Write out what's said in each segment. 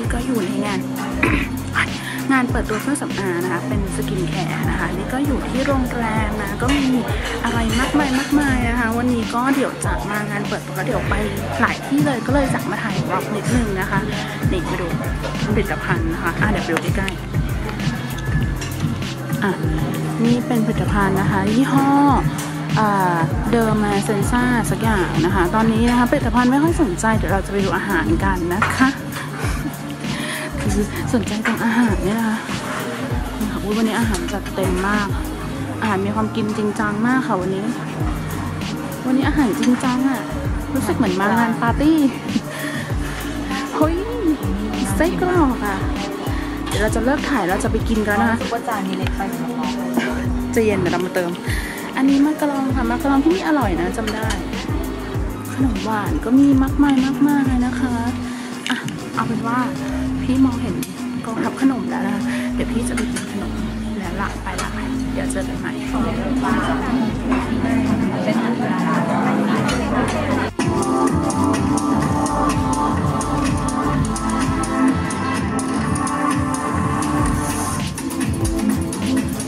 ี่ก็อยู่ในงาน งานเปิดตัวเครื่องสำอางนะคะ เป็นสกินแคร์นะคะ นี่ก็อยู่ที่โรงแรมนะ ก็มีอะไรมากมายมากมายนะคะ วันนี้ก็เดี๋ยวจะมางานเปิดตัวก็เดี๋ยวไปหลายที่เลยก็เลยจะมาถ่ายบล็อกนิดนึงนะคะนี่มาดูผลิตภัณฑ์นะคะอะเดี๋ยวไปดูใกล้ๆอะนี่เป็นผลิตภัณฑ์นะคะยี่ห้อเดิมมาเซนซ่าสักอย่างนะคะ ตอนนี้นะคะผลิตภัณฑ์ไม่ค่อยสนใจ เดี๋ยวเราจะไปดูอาหารกันนะคะ คือสนใจตรงอาหารเนี่ยนะคะนี่ค่ะอุ๊ยวันนี้อาหารจัดเต็มมาก อาหารมีความกินจริงจังมากค่ะวันนี้ วันนี้อาหารจริงจังอะรู้สึกเหมือนมางานปาร์ตี้เฮ้ยไส้กรอกอะเดี๋ยวเราจะเลิกถ่ายเราจะไปกินกันนะคะซุปเปอร์จานนี้เล็กไปสำหรับเราจะเย็นเดี๋ยวเรามาเติม อันนี้มะกะลองค่ะมะกะลองที่นี่อร่อยนะจำได้ ขนมหวานก็มีมากมายมากมายนะคะอะเอาเป็นว่า พี่มองเห็นกองทัพขนมแล้วนะเดี๋ยวพี่จะไปกินขนมแล้วละไปละเดี๋ยวเจอกันใหม่ข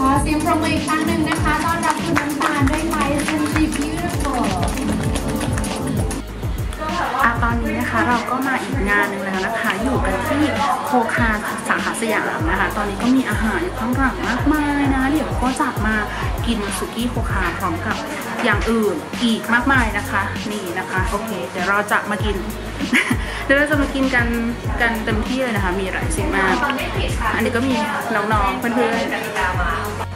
อเสียงปรบมืออีกครั้งหนึ่งนะคะ ต้อนรับคุณน้ำตาลด้วยไลฟ์ เราก็มาอีกงานหนึ่งแล้วนะคะ อยู่กันที่โคคาสาขาสยามนะคะ ตอนนี้ก็มีอาหารอยู่ข้างหลังมากมายนะ เดี๋ยวก็จะมากินสุกี้โคคาพร้อมกับอย่างอื่นอีกมากมายนะคะ นี่นะคะ โอเค เดี๋ยวเราจะมากินเดี๋ยวเราจะมากินกันกันเต็มที่เลยนะคะ มีหลายสิ่งมาก อันนี้ก็มีน้องๆเพื่อนๆ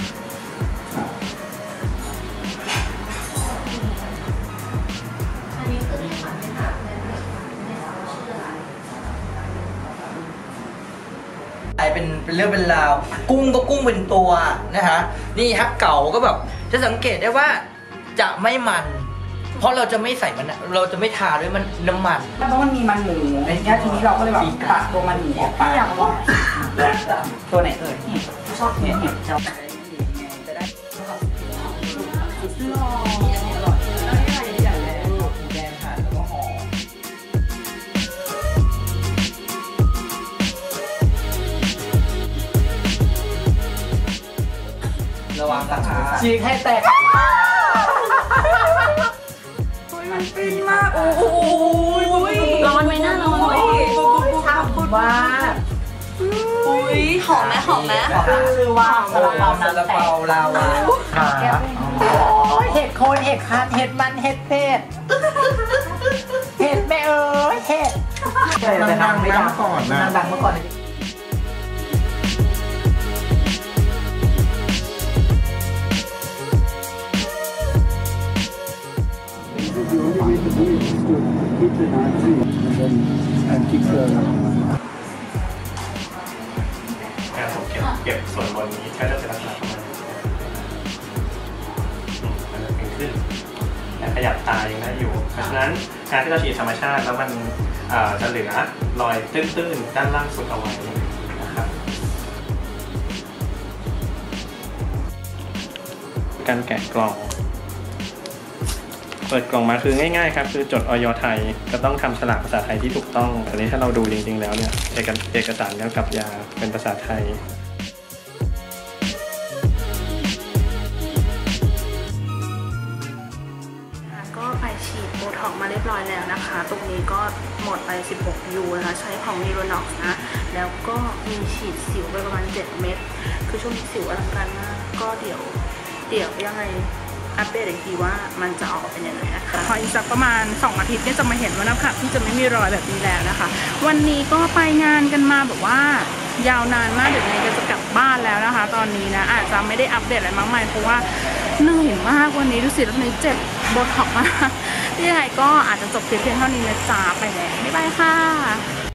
เป็นเป็นเรื่องเป็นราว กุ้งก็กุ้งเป็นตัวนะฮะนี่ฮะเก่าก็แบบจะสังเกตได้ว่าจะไม่มัน เพราะเราจะไม่ใส่มันเราจะไม่ทาด้วยมันน้ำมันเพราะมันมีมันหมูอะไรเงี้ยทีนี้เราก็เลยแบบตัดตัวมันหมูออกไปอยากลองตัวไหนเอ่ยเห็ดชอบเห็ดเห็ดชอบระวัง นะคะฉีกให้แตกมันฟินมากโอ้โหร้อนไหมหน้าร้อนไหมชอบมากอุ้ยหอมไหมหอมไหมชื่อว่าซาลาเปาซาลาน้ำแตเปากลาวาค่ะโอ้ยเห็ดโคนเห็ดคันเห็ดมันเห็ดเป็ดเห็ดแม่เอ้ยเห็ดมันดังไม่ดังก่อนนะดังเมื่อก่อน and kick the การถูกเก็บเก็บส่วนบนนี้ก็จะเป็นลักษณะประมาณนี้มันจะเป็นขึ้นแต่ขยับตายังได้อยู่ เพราะฉะนั้นการที่เราฉีดธรรมชาติแล้วมันจะเหลือรอยตื้นๆ ด้านล่างสุดเอาไว้นะครับการแกะกล่อง เปิดกล่องมาคือง่ายๆครับคือจดออยไทยก็ต้องทำฉลากภาษาไทยที่ถูกต้องแต่นี้ถ้าเราดูจริงๆแล้วเนี่ยเอกเอกสารการกับยาเป็นภาษาไทยก็ไปฉีดโบท็อกมาเรียบร้อยแล้วนะคะ ตรงนี้ก็หมดไป 16 ยูนะคะ ใช้ของ m i r o n o x นะ แล้วก็มีฉีดสิวไปประมาณ 7 เม็ด คือช่วงนี้สิวอลังการมาก ก็เดี๋ยว เดี๋ยวยังไง อัปเดตอีกทีว่ามันจะออกเป็นยังไงนะคะพออีกสักประมาณ 2 อาทิตย์เนี่ยจะมาเห็นว่าน้าผากที่จะไม่มีรอยแบบนี้แล้วนะคะ วันนี้ก็ไปงานกันมาแบบว่ายาวนานมากเดี๋ยวนี้ก็จะกลับบ้านแล้วนะคะ ตอนนี้นะอาจจะไม่ได้อัปเดตอะไรมากมายเพราะว่าเหนื่อยมากวันนี้ดูสิแล้วนี้เจ็บบท็อกมากที่ไหนก็อาจจะจบเพียงเท่านี้นะจ๊ะไปแล้วบ๊ายบายค่ะ